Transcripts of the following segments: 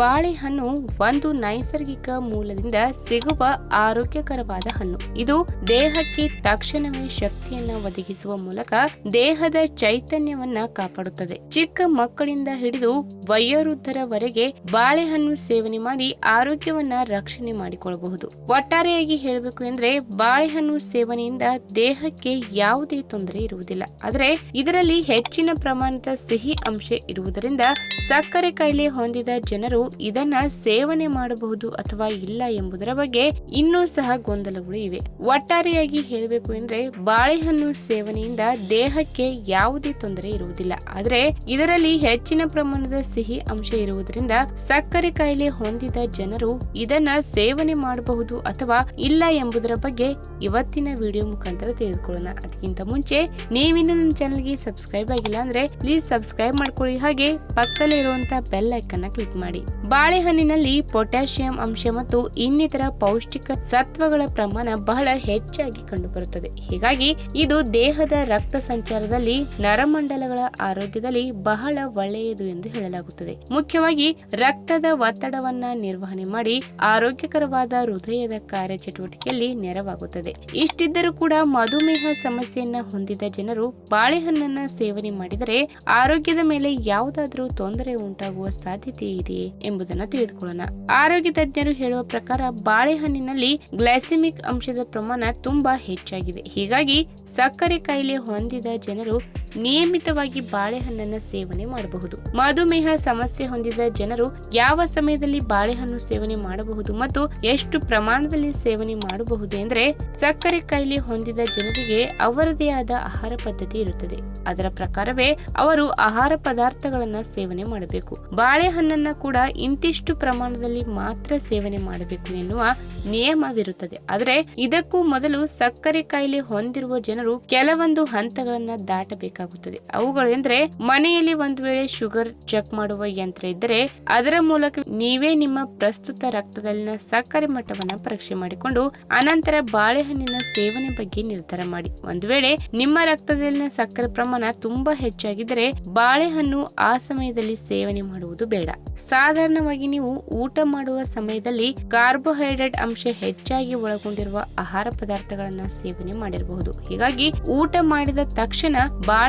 ಬಾಳೆಹಣ್ಣು ಒಂದು ನೈಸರ್ಗಿಕ ಮೂಲದಿಂದ ಸಿಗುವ ಆರೋಗ್ಯಕರವಾದ ಹಣ್ಣು. ಇದು ದೇಹಕ್ಕೆ ತಕ್ಷಣವೇ ಶಕ್ತಿಯನ್ನ ಒದಗಿಸುವ ಮೂಲಕ ದೇಹದ ಚೈತನ್ಯವನ್ನ ಕಾಪಾಡುತ್ತದೆ. ಚಿಕ್ಕ ಮಕ್ಕಳಿಂದ ಹಿಡಿದು ವಯೋವೃದ್ಧರವರೆಗೆ ಬಾಳೆಹಣ್ಣು ಸೇವನೆ ಮಾಡಿ ಆರೋಗ್ಯವನ್ನ ರಕ್ಷಣೆ ಮಾಡಿಕೊಳ್ಳಬಹುದು. ಒಟ್ಟಾರೆಯಾಗಿ ಹೇಳಬೇಕು ಎಂದ್ರೆ ಬಾಳೆಹಣ್ಣು ಸೇವನೆಯಿಂದ ದೇಹಕ್ಕೆ ಯಾವುದೇ ತೊಂದರೆ ಇರುವುದಿಲ್ಲ. ಆದರೆ ಇದರಲ್ಲಿ ಹೆಚ್ಚಿನ ಪ್ರಮಾಣದ ಸಿಹಿ ಅಂಶ ಇರುವುದರಿಂದ ಸಕ್ಕರೆ ಕಾಯಿಲೆ ಹೊಂದಿದ ಜನರು ಇದನ್ನ ಸೇವನೆ ಮಾಡಬಹುದು ಅಥವಾ ಇಲ್ಲ ಎಂಬುದರ ಬಗ್ಗೆ ಇನ್ನೂ ಸಹ ಗೊಂದಲಗಳು ಇವೆ. ಒಟ್ಟಾರೆಯಾಗಿ ಹೇಳಬೇಕು ಎಂದ್ರೆ ಬಾಳೆಹಣ್ಣು ಸೇವನೆಯಿಂದ ದೇಹಕ್ಕೆ ಯಾವುದೇ ತೊಂದರೆ ಇರುವುದಿಲ್ಲ. ಆದರೆ ಇದರಲ್ಲಿ ಹೆಚ್ಚಿನ ಪ್ರಮಾಣದ ಸಿಹಿ ಅಂಶ ಇರುವುದರಿಂದ ಸಕ್ಕರೆ ಕಾಯಿಲೆ ಹೊಂದಿದ ಜನರು ಇದನ್ನ ಸೇವನೆ ಮಾಡಬಹುದು ಅಥವಾ ಇಲ್ಲ ಎಂಬುದರ ಬಗ್ಗೆ ಇವತ್ತಿನ ವಿಡಿಯೋ ಮುಖಾಂತರ ತಿಳಿದುಕೊಳ್ಳೋಣ. ಅದಕ್ಕಿಂತ ಮುಂಚೆ ನೀವಿನ್ನು ನನ್ನ ಚಾನಲ್ಗೆ ಸಬ್ಸ್ಕ್ರೈಬ್ ಆಗಿಲ್ಲ ಅಂದ್ರೆ ಪ್ಲೀಸ್ ಸಬ್ಸ್ಕ್ರೈಬ್ ಮಾಡ್ಕೊಳ್ಳಿ. ಹಾಗೆ ಪಕ್ಕದಲ್ಲಿ ಇರುವಂತಹ ಬೆಲ್ ಐಕನ್ ಕ್ಲಿಕ್ ಮಾಡಿ. ಬಾಳೆಹಣ್ಣಿನಲ್ಲಿ ಪೊಟ್ಯಾಷಿಯಂ ಅಂಶ ಮತ್ತು ಇನ್ನಿತರ ಪೌಷ್ಟಿಕ ಸತ್ವಗಳ ಪ್ರಮಾಣ ಬಹಳ ಹೆಚ್ಚಾಗಿ ಕಂಡುಬರುತ್ತದೆ. ಹೀಗಾಗಿ ಇದು ದೇಹದ ರಕ್ತ ಸಂಚಾರದಲ್ಲಿ, ನರಮಂಡಲಗಳ ಆರೋಗ್ಯದಲ್ಲಿ ಬಹಳ ಒಳ್ಳೆಯದು ಎಂದು ಹೇಳಲಾಗುತ್ತದೆ. ಮುಖ್ಯವಾಗಿ ರಕ್ತದ ಒತ್ತಡವನ್ನ ನಿರ್ವಹಣೆ ಮಾಡಿ ಆರೋಗ್ಯಕರವಾದ ಹೃದಯದ ಕಾರ್ಯಚಟುವಟಿಕೆಯಲ್ಲಿ ನೆರವಾಗುತ್ತದೆ. ಇಷ್ಟಿದ್ದರೂ ಕೂಡ ಮಧುಮೇಹ ಸಮಸ್ಯೆಯನ್ನ ಹೊಂದಿದ ಜನರು ಬಾಳೆಹಣ್ಣನ್ನ ಸೇವನೆ ಮಾಡಿದರೆ ಆರೋಗ್ಯದ ಮೇಲೆ ಯಾವುದಾದರೂ ತೊಂದರೆ ಉಂಟಾಗುವ ಸಾಧ್ಯತೆ ಇದೆಯೇ ಎಂಬುದನ್ನು ತಿಳಿದುಕೊಳ್ಳೋಣ. ಆರೋಗ್ಯ ತಜ್ಞರು ಹೇಳುವ ಪ್ರಕಾರ ಬಾಳೆಹಣ್ಣಿನಲ್ಲಿ ಗ್ಲೈಸಿಮಿಕ್ ಅಂಶದ ಪ್ರಮಾಣ ತುಂಬಾ ಹೆಚ್ಚಾಗಿದೆ. ಹೀಗಾಗಿ ಸಕ್ಕರೆ ಕಾಯಿಲೆ ಹೊಂದಿದ ಜನರು ನಿಯಮಿತವಾಗಿ ಬಾಳೆಹಣ್ಣನ್ನು ಸೇವನೆ ಮಾಡಬಹುದು. ಮಧುಮೇಹ ಸಮಸ್ಯೆ ಹೊಂದಿದ ಜನರು ಯಾವ ಸಮಯದಲ್ಲಿ ಬಾಳೆಹಣ್ಣು ಸೇವನೆ ಮಾಡಬಹುದು ಮತ್ತು ಎಷ್ಟು ಪ್ರಮಾಣದಲ್ಲಿ ಸೇವನೆ ಮಾಡಬಹುದು ಎಂದರೆ ಸಕ್ಕರೆ ಕಾಯಿಲೆ ಹೊಂದಿದ ಜನರಿಗೆ ಅವರದೇ ಆದ ಆಹಾರ ಪದ್ಧತಿ ಇರುತ್ತದೆ. ಅದರ ಪ್ರಕಾರವೇ ಅವರು ಆಹಾರ ಪದಾರ್ಥಗಳನ್ನ ಸೇವನೆ ಮಾಡಬೇಕು. ಬಾಳೆಹಣ್ಣನ್ನ ಕೂಡ ಇಂತಿಷ್ಟು ಪ್ರಮಾಣದಲ್ಲಿ ಮಾತ್ರ ಸೇವನೆ ಮಾಡಬೇಕು ಎನ್ನುವ ನಿಯಮವಿರುತ್ತದೆ. ಆದರೆ ಇದಕ್ಕೂ ಮೊದಲು ಸಕ್ಕರೆ ಕಾಯಿಲೆ ಹೊಂದಿರುವ ಜನರು ಕೆಲವೊಂದು ಹಂತಗಳನ್ನ ದಾಟಬೇಕಾಗುತ್ತದೆ. ಅವುಗಳು ಎಂದ್ರೆ ಮನೆಯಲ್ಲಿ ಒಂದು ವೇಳೆ ಶುಗರ್ ಚೆಕ್ ಮಾಡುವ ಯಂತ್ರ ಇದ್ದರೆ ಅದರ ಮೂಲಕ ನೀವೇ ನಿಮ್ಮ ಪ್ರಸ್ತುತ ರಕ್ತದಲ್ಲಿನ ಸಕ್ಕರೆ ಮಟ್ಟವನ್ನ ಪರೀಕ್ಷೆ ಮಾಡಿಕೊಂಡು ಅನಂತರ ಬಾಳೆಹಣ್ಣಿನ ಸೇವನೆ ಬಗ್ಗೆ ನಿರ್ಧಾರ ಮಾಡಿ. ಒಂದು ವೇಳೆ ನಿಮ್ಮ ರಕ್ತದಲ್ಲಿನ ಸಕ್ಕರೆ ಪ್ರಮಾಣ ತುಂಬಾ ಹೆಚ್ಚಾಗಿದ್ದರೆ ಬಾಳೆಹಣ್ಣು ಆ ಸಮಯದಲ್ಲಿ ಸೇವನೆ ಮಾಡುವುದು ಬೇಡ. ಸಾಧಾರಣವಾಗಿ ನೀವು ಊಟ ಮಾಡುವ ಸಮಯದಲ್ಲಿ ಕಾರ್ಬೋಹೈಡ್ರೇಟ್ ಅಂಶ ಹೆಚ್ಚಾಗಿ ಒಳಗೊಂಡಿರುವ ಆಹಾರ ಪದಾರ್ಥಗಳನ್ನ ಸೇವನೆ ಮಾಡಿರಬಹುದು. ಹೀಗಾಗಿ ಊಟ ಮಾಡಿದ ತಕ್ಷಣ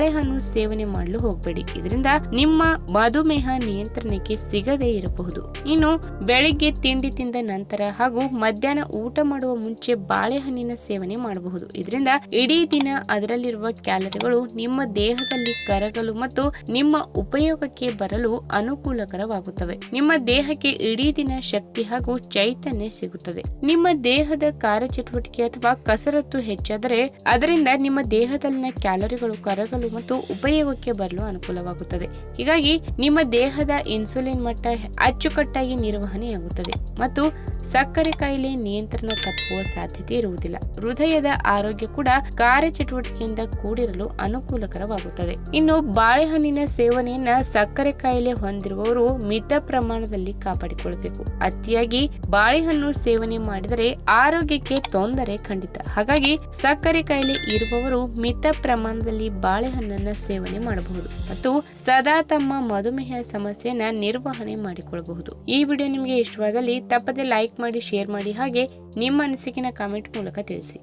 ಬಾಳೆಹಣ್ಣು ಸೇವನೆ ಮಾಡಲು ಹೋಗಬೇಡಿ. ಇದರಿಂದ ನಿಮ್ಮ ಮಧುಮೇಹ ನಿಯಂತ್ರಣಕ್ಕೆ ಸಿಗದೇ ಇರಬಹುದು. ಇನ್ನು ಬೆಳಿಗ್ಗೆ ತಿಂಡಿ ತಿಂದ ನಂತರ ಹಾಗೂ ಮಧ್ಯಾಹ್ನ ಊಟ ಮಾಡುವ ಮುಂಚೆ ಬಾಳೆಹಣ್ಣಿನ ಸೇವನೆ ಮಾಡಬಹುದು. ಇದರಿಂದ ಇಡೀ ದಿನ ಅದರಲ್ಲಿರುವ ಕ್ಯಾಲರಿಗಳು ನಿಮ್ಮ ದೇಹದಲ್ಲಿ ಕರಗಲು ಮತ್ತು ನಿಮ್ಮ ಉಪಯೋಗಕ್ಕೆ ಬರಲು ಅನುಕೂಲಕರವಾಗುತ್ತವೆ. ನಿಮ್ಮ ದೇಹಕ್ಕೆ ಇಡೀ ದಿನ ಶಕ್ತಿ ಹಾಗೂ ಚೈತನ್ಯ ಸಿಗುತ್ತದೆ. ನಿಮ್ಮ ದೇಹದ ಕಾರ್ಯಚಟುವಟಿಕೆ ಅಥವಾ ಕಸರತ್ತು ಹೆಚ್ಚಾದರೆ ಅದರಿಂದ ನಿಮ್ಮ ದೇಹದಲ್ಲಿನ ಕ್ಯಾಲರಿಗಳು ಕರಗಲು ಮತ್ತು ಉಪಯೋಗಕ್ಕೆ ಬರಲು ಅನುಕೂಲವಾಗುತ್ತದೆ. ಹೀಗಾಗಿ ನಿಮ್ಮ ದೇಹದ ಇನ್ಸುಲಿನ್ ಮಟ್ಟ ಅಚ್ಚುಕಟ್ಟಾಗಿ ನಿರ್ವಹಣೆಯಾಗುತ್ತದೆ ಮತ್ತು ಸಕ್ಕರೆ ಕಾಯಿಲೆ ನಿಯಂತ್ರಣ ತಪ್ಪುವ ಸಾಧ್ಯತೆ ಇರುವುದಿಲ್ಲ. ಹೃದಯದ ಆರೋಗ್ಯ ಕೂಡ ಕಾರ್ಯಚಟುವಟಿಕೆಯಿಂದ ಕೂಡಿರಲು ಅನುಕೂಲಕರವಾಗುತ್ತದೆ. ಇನ್ನು ಬಾಳೆಹಣ್ಣಿನ ಸೇವನೆಯನ್ನ ಸಕ್ಕರೆ ಕಾಯಿಲೆ ಹೊಂದಿರುವವರು ಮಿತ ಪ್ರಮಾಣದಲ್ಲಿ ಕಾಪಾಡಿಕೊಳ್ಳಬೇಕು. ಅತಿಯಾಗಿ ಬಾಳೆಹಣ್ಣು ಸೇವನೆ ಮಾಡಿದರೆ ಆರೋಗ್ಯಕ್ಕೆ ತೊಂದರೆ ಖಂಡಿತ. ಹಾಗಾಗಿ ಸಕ್ಕರೆ ಕಾಯಿಲೆ ಇರುವವರು ಮಿತ ಪ್ರಮಾಣದಲ್ಲಿ ಬಾಳೆಹಣ್ಣನ್ನ ಸೇವನೆ ಮಾಡಬಹುದು ಮತ್ತು ಸದಾ ತಮ್ಮ ಮಧುಮೇಹ ಸಮಸ್ಯೆಯನ್ನ ನಿರ್ವಹಣೆ ಮಾಡಿಕೊಳ್ಳಬಹುದು. ಈ ವಿಡಿಯೋ ನಿಮಗೆ ಇಷ್ಟವಾದಲ್ಲಿ ತಪ್ಪದೆ ಲೈಕ್ ಮಾಡಿ ಶೇರ್ ಮಾಡಿ ಹಾಗೆ ನಿಮ್ಮ ಅನಿಸಿಕೆನ ಕಾಮೆಂಟ್ ಮೂಲಕ ತಿಳಿಸಿ.